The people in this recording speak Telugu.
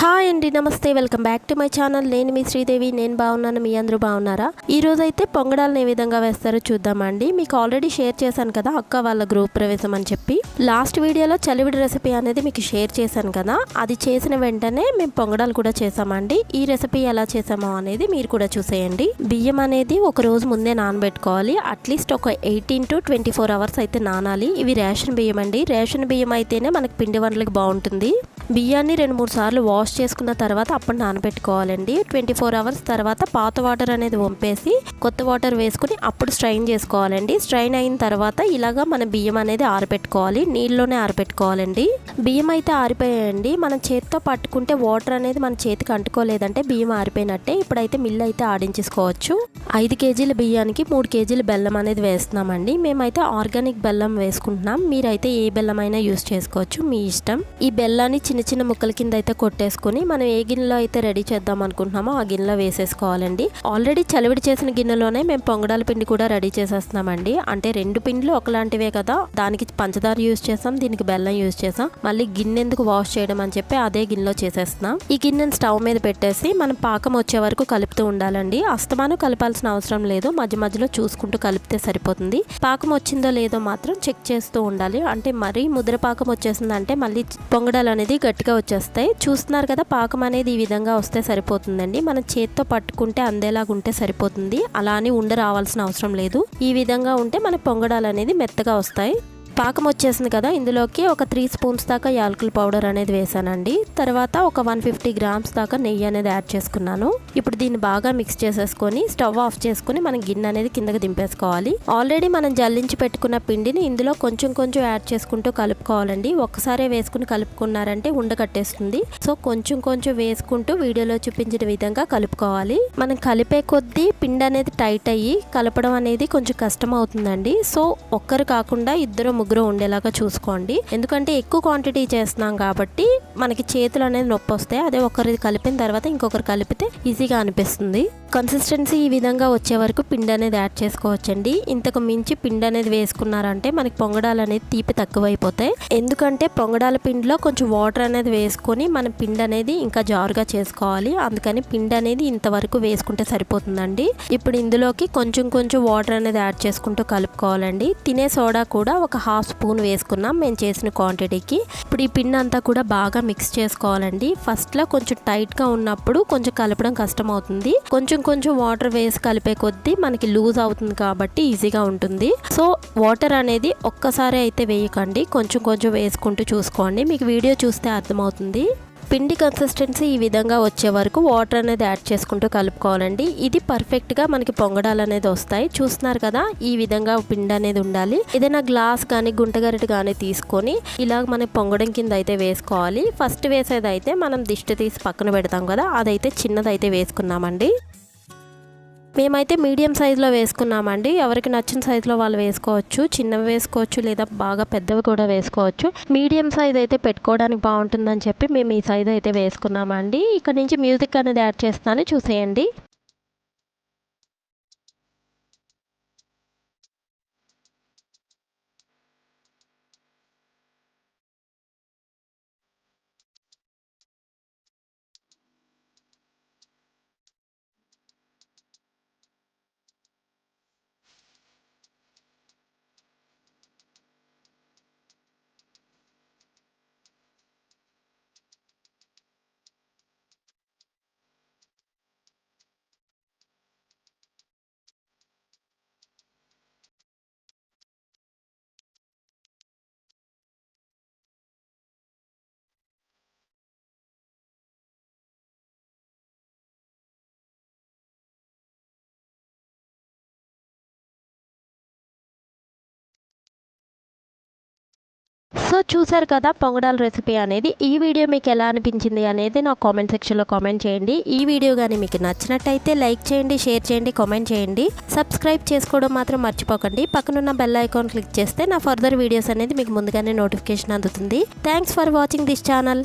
హాయ్ అండి నమస్తే welcome back to my channel. నేను మీ శ్రీదేవి నేను బాగున్నాను మీ అందరూ బాగున్నారా? ఈ రోజు అయితే పొంగడాలను ఏ విధంగా వేస్తారో చూద్దామండి. మీకు ఆల్రెడీ షేర్ చేశాను కదా అక్క వాళ్ళ గ్రూప్ ప్రవేశం అని చెప్పి. లాస్ట్ వీడియోలో చలివిడి రెసిపీ అనేది మీకు షేర్ చేశాను కదా అది చేసిన వెంటనే మేము పొంగడాలు కూడా చేసామండి ఈ రెసిపీ ఎలా చేసామో అనేది మీరు కూడా చూసేయండి. బియ్యం అనేది ఒక రోజు ముందే నానబెట్టుకోవాలి. అట్లీస్ట్ ఒక eighteen to twenty four hours అయితే నానాలి. ఇవి రేషన్ బియ్యం అండి రేషన్ బియ్యం అయితేనే మనకి పిండి వంటలకు బాగుంటుంది. బియ్యాన్ని రెండు మూడు సార్లు వాష్ చేసుకున్న తర్వాత అప్పుడు నానబెట్టుకోవాలండి. ట్వంటీ ఫోర్ అవర్స్ తర్వాత పాత వాటర్ అనేది వంపేసి కొత్త వాటర్ వేసుకుని అప్పుడు స్ట్రైన్ చేసుకోవాలండి. స్ట్రైన్ అయిన తర్వాత ఇలాగా మన బియ్యం అనేది ఆరబెట్టుకోవాలి. నీళ్ళలోనే ఆరబెట్టుకోవాలండి. బియ్యం అయితే ఆరిపోయాయండి. మనం చేతితో పట్టుకుంటే వాటర్ అనేది మన చేతికి అంటుకోలేదంటే బియ్యం ఆరిపోయినట్టే ఇప్పుడైతే మిల్లు అయితే ఆడించేసుకోవచ్చు. ఐదు కేజీల బియ్యానికి మూడు కేజీల బెల్లం అనేది వేస్తున్నామండి. మేమైతే ఆర్గానిక్ బెల్లం వేసుకుంటున్నాం. మీరైతే ఏ బెల్లం అయినా యూస్ చేసుకోవచ్చు. మీ ఇష్టం. ఈ బెల్లాన్ని చిన్న చిన్న చిన్న ముక్కల కింద అయితే కొట్టేసుకుని మనం ఏ గిన్నెలో అయితే రెడీ చేద్దాం అనుకుంటున్నామో ఆ గిన్నెలో వేసేసుకోవాలండి. ఆల్రెడీ చలివిడి చేసిన గిన్నెలోనే మేము పొంగడాల పిండి కూడా రెడీ చేసేస్తున్నామండి. అంటే రెండు పిండ్లు ఒకలాంటివే కదా దానికి పంచదార యూస్ చేసాం దీనికి బెల్లం యూస్ చేసాం మళ్ళీ గిన్నె ఎందుకు వాష్ చేయడం అని చెప్పి అదే గిన్నెలో చేసేస్తున్నాం. ఈ గిన్నెను స్టవ్ మీద పెట్టేసి మనం పాకం వచ్చే వరకు కలుపుతూ ఉండాలండి. అస్తమానం కలపాల్సిన అవసరం లేదు మధ్య మధ్యలో చూసుకుంటూ కలిపితే సరిపోతుంది. పాకం వచ్చిందో లేదో మాత్రం చెక్ చేస్తూ ఉండాలి. అంటే మరీ ముద్ర పాకం వచ్చేసిందంటే మళ్ళీ పొంగడాలు అనేది గట్టిగా వచ్చేస్తాయి. చూస్తున్నారు కదా పాకం అనేది ఈ విధంగా వస్తే సరిపోతుందండి. మనం చేత్తో పట్టుకుంటే అందేలాగా ఉంటే సరిపోతుంది. అలా అని ఉండ రావాల్సిన అవసరం లేదు. ఈ విధంగా ఉంటే మన పొంగడాలు అనేది మెత్తగా వస్తాయి. పాకం వచ్చేసింది కదా ఇందులోకి ఒక త్రీ స్పూన్స్ దాకా యాలకుల పౌడర్ అనేది వేసానండి. తర్వాత ఒక వన్ ఫిఫ్టీ గ్రామ్స్ దాకా నెయ్యి అనేది యాడ్ చేసుకున్నాను. ఇప్పుడు దీన్ని బాగా మిక్స్ చేసేసుకొని స్టవ్ ఆఫ్ చేసుకుని మనం గిన్నె అనేది కిందకి దింపేసుకోవాలి. ఆల్రెడీ మనం జల్లించి పెట్టుకున్న పిండిని ఇందులో కొంచెం కొంచెం యాడ్ చేసుకుంటూ కలుపుకోవాలండి. ఒక్కసారే వేసుకుని కలుపుకున్నారంటే ఉండకట్టేస్తుంది సో కొంచెం కొంచెం వేసుకుంటూ వీడియోలో చూపించిన విధంగా కలుపుకోవాలి. మనం కలిపే కొద్దీ పిండి అనేది టైట్ అయ్యి కలపడం అనేది కొంచెం కష్టం అవుతుందండి సో ఒక్కరు కాకుండా ఇద్దరు ముగ్గురు ఉండేలాగా చూసుకోండి. ఎందుకంటే ఎక్కువ క్వాంటిటీ చేస్తున్నాం కాబట్టి మనకి చేతులు అనేది నొప్పి వస్తాయి. అదే ఒకరి కలిపిన తర్వాత ఇంకొకరు కలిపితే ఈజీగా అనిపిస్తుంది. కన్సిస్టెన్సీ ఈ విధంగా వచ్చే వరకు పిండి అనేది యాడ్ చేసుకోవచ్చండి. ఇంతకు మించి పిండి అనేది వేసుకున్నారంటే మనకి పొంగడాలు అనేది తీపి తక్కువైపోతాయి. ఎందుకంటే పొంగడాల పిండిలో కొంచెం వాటర్ అనేది వేసుకొని మన పిండి అనేది ఇంకా జారుగా చేసుకోవాలి. అందుకని పిండి అనేది ఇంతవరకు వేసుకుంటే సరిపోతుందండి. ఇప్పుడు ఇందులోకి కొంచెం కొంచెం వాటర్ అనేది యాడ్ చేసుకుంటూ కలుపుకోవాలండి. తినే సోడా కూడా ఒక హాఫ్ స్పూన్ వేసుకున్నాం మేము చేసిన క్వాంటిటీకి ఇప్పుడు ఈ పిండి అంతా కూడా బాగా మిక్స్ చేసుకోవాలండి. ఫస్ట్లో కొంచెం టైట్గా ఉన్నప్పుడు కొంచెం కలపడం కష్టం అవుతుంది కొంచెం కొంచెం వాటర్ వేసి కలిపే కొద్దీ మనకి లూజ్ అవుతుంది కాబట్టి ఈజీగా ఉంటుంది. సో వాటర్ అనేది ఒక్కసారి అయితే వేయకండి. కొంచెం కొంచెం వేసుకుంటూ చూసుకోండి. మీకు వీడియో చూస్తే అర్థమవుతుంది. పిండి కన్సిస్టెన్సీ ఈ విధంగా వచ్చే వరకు వాటర్ అనేది యాడ్ చేసుకుంటూ కలుపుకోవాలండి. ఇది పర్ఫెక్ట్గా మనకి పొంగడాలు అనేది వస్తాయి. చూస్తున్నారు కదా ఈ విధంగా పిండి అనేది ఉండాలి. ఏదైనా గ్లాస్ కానీ గుంటగరిట కానీ తీసుకొని ఇలా మనకి పొంగడం కింద అయితే వేసుకోవాలి. ఫస్ట్ వేసేది అయితే మనం దిష్టి తీసి పక్కన పెడతాం కదా అదైతే చిన్నదైతే వేసుకున్నామండి మేమైతే మీడియం సైజులో వేసుకున్నామండి. ఎవరికి నచ్చిన సైజులో వాళ్ళు వేసుకోవచ్చు. చిన్నవి వేసుకోవచ్చు లేదా బాగా పెద్దవి కూడా వేసుకోవచ్చు. మీడియం సైజ్ అయితే పెట్టుకోవడానికి బాగుంటుందని చెప్పి మేము ఈ సైజ్ అయితే వేసుకున్నామండి. ఇక్కడ నుంచి మ్యూజిక్ అనేది యాడ్ చేస్తాను చూసేయండి. సో చూసారు కదా పొంగడాల రెసిపీ అనేది. ఈ వీడియో మీకు ఎలా అనిపించింది అనేది నా కామెంట్ సెక్షన్లో కామెంట్ చేయండి. ఈ వీడియో కానీ మీకు నచ్చినట్టయితే లైక్ చేయండి షేర్ చేయండి కామెంట్ చేయండి. సబ్స్క్రైబ్ చేసుకోవడం మాత్రం మర్చిపోకండి. పక్కనున్న బెల్ ఐకాన్ క్లిక్ చేస్తే నా ఫర్దర్ వీడియోస్ అనేది మీకు ముందుగానే నోటిఫికేషన్ అందుతుంది. Thanks for watching this channel.